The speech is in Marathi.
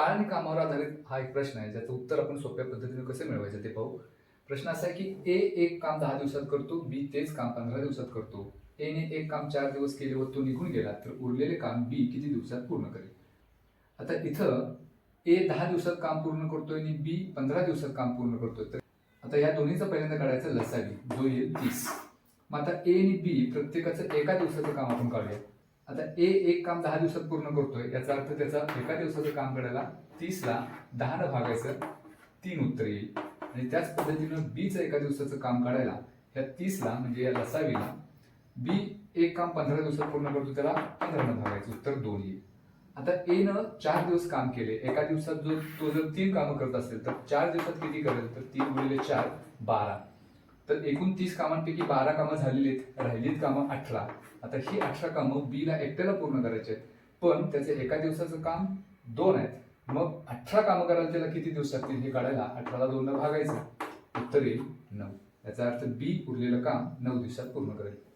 काळ आणि कामावर आधारित हा एक प्रश्न आहे. ज्याचं उत्तर आपण सोप्या पद्धतीने कसं मिळवायचं ते पाहू. प्रश्न असा आहे की ए एक काम दहा दिवसात करतो बी तेच काम पंधरा दिवसात करतो. ए ने एक काम चार दिवस केले व तो निघून गेला तर उरलेले काम बी किती दिवसात पूर्ण करेल? आता इथं ए दहा दिवसात काम पूर्ण करतोय आणि बी पंधरा दिवसात काम पूर्ण करतोय. तर आता या दोन्हीचा पहिल्यांदा काढायचा लसावी. जो येईल तीस. मग आता ए आणि बी प्रत्येकाचं एका दिवसाचं काम आपण काढूया. आता ए एक काम दहा दिवसात पूर्ण करतोय याचा अर्थ त्याचा एका दिवसाचं काम करायला तीसला दहानं भागायचं तीन उत्तर येईल. आणि त्याच पद्धतीनं बीचं एका दिवसाचं काम काढायला ह्या तीसला म्हणजे या लसावीला बी एक काम पंधरा दिवसात पूर्ण करतो त्याला पंधरानं भागायचं उत्तर दोन येईल. आता ए न चार दिवस काम केले एका दिवसात जो तो जर तीन कामं करत असेल तर चार दिवसात किती करेल? तर तीन गुणिले चार बारा. तर एकूण तीस कामांपैकी बारा कामं झालेली आहेत. राहिलीत कामं अठरा. आता ही अठरा कामं बीला एकट्याला पूर्ण करायची आहेत. पण त्याचे एका दिवसाचं काम दोन आहेत. मग अठरा कामं करायला त्याला किती दिवस लागतील हे काढायला अठराला दोनला भागायचं. उत्तर येईल नऊ. याचा अर्थ बी उरलेलं काम नऊ दिवसात पूर्ण करेल.